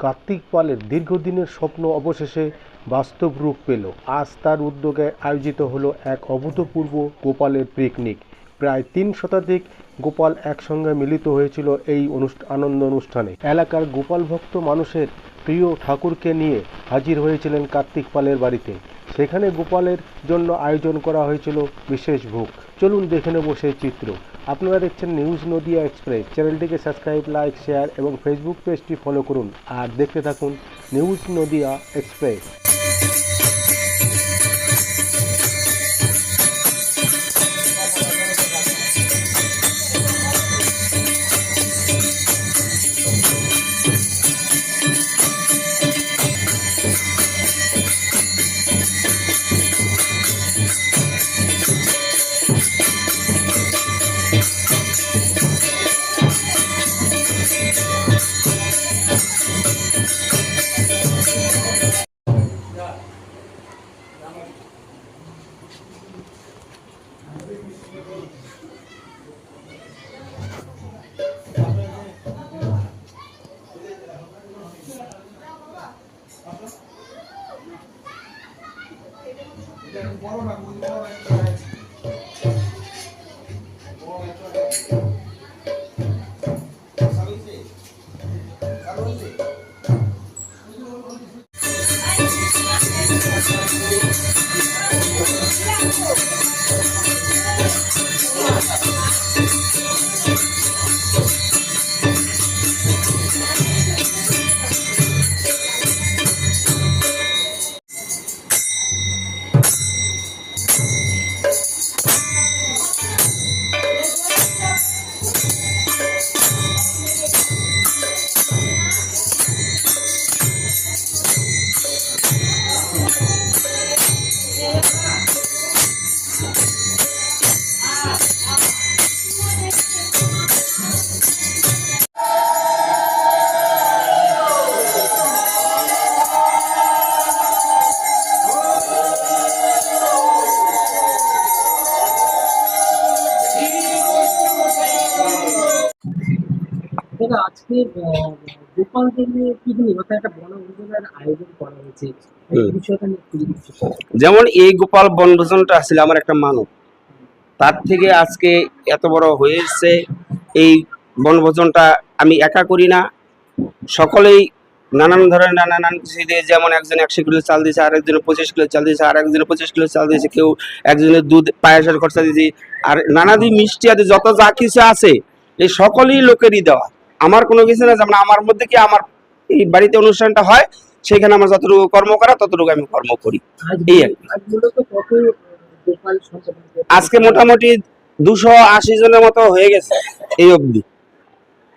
কার্তিক পালের দীর্ঘদিনের স্বপ্ন অবশেষে বাস্তব রূপ পেল। আজ তার উদ্যোগে আয়োজিত হলো এক অভূতপূর্ব গোপালের পিকনিক। প্রায় তিন শতাধিক গোপাল একসঙ্গে মিলিত হয়েছিল এই আনন্দ অনুষ্ঠানে। এলাকার গোপাল ভক্ত মানুষের প্রিয় ঠাকুরকে নিয়ে হাজির হয়েছিলেন কার্তিক পালের বাড়িতে। সেখানে গোপালের জন্য আয়োজন করা হয়েছিল বিশেষ ভোগ। চলুন দেখে নেব সেই চিত্র। আপনারা দেখছেন নিউজ নদিয়া এক্সপ্রেস। চ্যানেলটিকে সাবস্ক্রাইব, লাইক, শেয়ার এবং ফেসবুক পেজটি ফলো করুন। আর দেখতে থাকুন news Nadia express. Pero el pueblo me acudió a দাদা আজকে গোপালদের নিয়ে অর্থাৎ একটা বনভোজনের আয়োজন করা হয়েছে। যেমন এই গোপাল বনভোজনটা আসলে আমার একটা মানব। তার থেকে আজকে এত বড় হয়ে এসছে এই বনভোজনটা আমি একা করি না। সকলেই নানান ধরনের নানান কিছু দিয়ে যেমন একজন একশো কিলো চাল দিয়েছে আর একজনের পঁচিশ কিলো চাল দিয়েছে আর একজনের পঁচিশ কিলো চাল দিয়েছে কেউ একজনের দুধ পায়েসের খরচা দিয়েছে। আর নানাদি মিষ্টি আদি যত যা কিছু আছে এই সকলেই লোকেরই দেওয়া। আমার কোনো কিছু না যেমন আমার মধ্যে কি আমার এই বাড়িতে অনুষ্ঠানটা হয় সেখানে আমার যতটুকু কর্ম করা ততটুকু আমি কর্ম করি। এই আর আজকে মোটামুটি দুশো আশি জনের মতো হয়ে গেছে এই অবধি।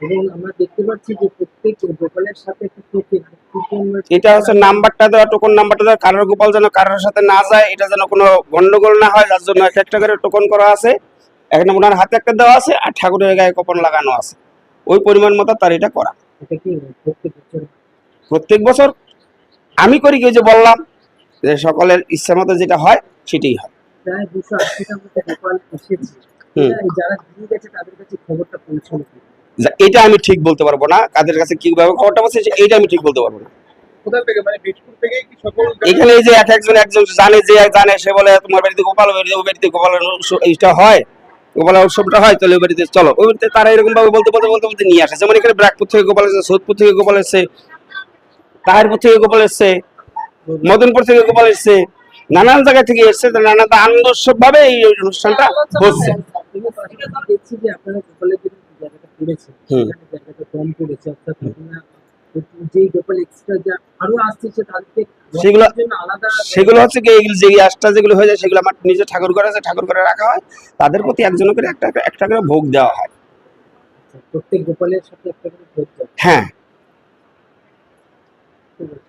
এবং আমরা দেখতে পাচ্ছি যে প্রত্যেক গোপালের সাথে একটা টোকেন কুপন এটা হচ্ছে নাম্বারটা দেওয়া টোকন নাম্বারটা দেওয়া কারোর গোপাল যেন কারোর সাথে না যায় এটা যেন কোনো গন্ডগোল না হয় যার জন্য এক একটা করে টোকন করা আছে। এখানে ওনার হাতে একটা দেওয়া আছে আর ঠাকুরের গায়ে কোপন লাগানো আছে। ওই পরিমাণ মতো তার এটা করা। প্রত্যেক বছর? আমি করি কি যে বললাম যে সকলের ইচ্ছা মতো যেটা হয় সেটাই হয়। প্রায় দুশো আশিটার মতো গোপাল এসেছে। এটা যারা দিয়ে গেছে তাদের কাছে খবরটা পৌঁছানো এটা আমি ঠিক বলতে পারব না। কাদের কাছে কীভাবে খবরটা বলছে এটা আমি ঠিক বলতে পারব না। মানে এখানে এই যে এক একজন একজন জানে যে জানে সে বলে তোমার বাড়িতে গোপাল বাড়িতে বাড়িতে এইটা হয়। গোপালের উৎসবটা হয়, তাহলে ওই বাড়িতে চলো। ওই বাড়িতে তারা এরকম ভাবে বলতে বলতে বলতে বলতে নিয়ে আসে। যেমন এখানে ব্রাকপুর থেকে গোপাল এসেছে সোদপুর থেকে গোপাল এসছে তাহিরপুর থেকে গোপাল এসছে মদনপুর থেকে গোপাল এসছে নানান জায়গা থেকে এসছে নানা আনন্দোৎসব ভাবে এই অনুষ্ঠানটা হচ্ছে। গোপাল যা আরও আসতেছে তাদেরকে সেগুলো- সেগুলো হচ্ছে কি যে আশটা যেগুলো হয়ে যায় সেগুলো আমার নিজের ঠাকুর ঘরে আছে ঠাকুর ঘরে রাখা হয়। তাদের প্রতি একজন করে একটা একটা করে ভোগ দেওয়া হয়। প্রত্যেক গোপালের সাথে একটা করে ভোগ। হ্যাঁ।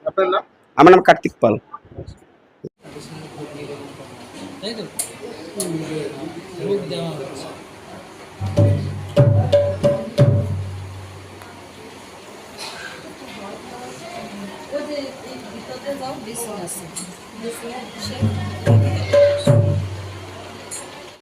আপনার নাম? আমার নাম কার্তিক পাল। তাই তো? ভোগ দেওয়া হচ্ছে। ওই যে এই ভিতরতে যাও বেশি আছে বেশি আছে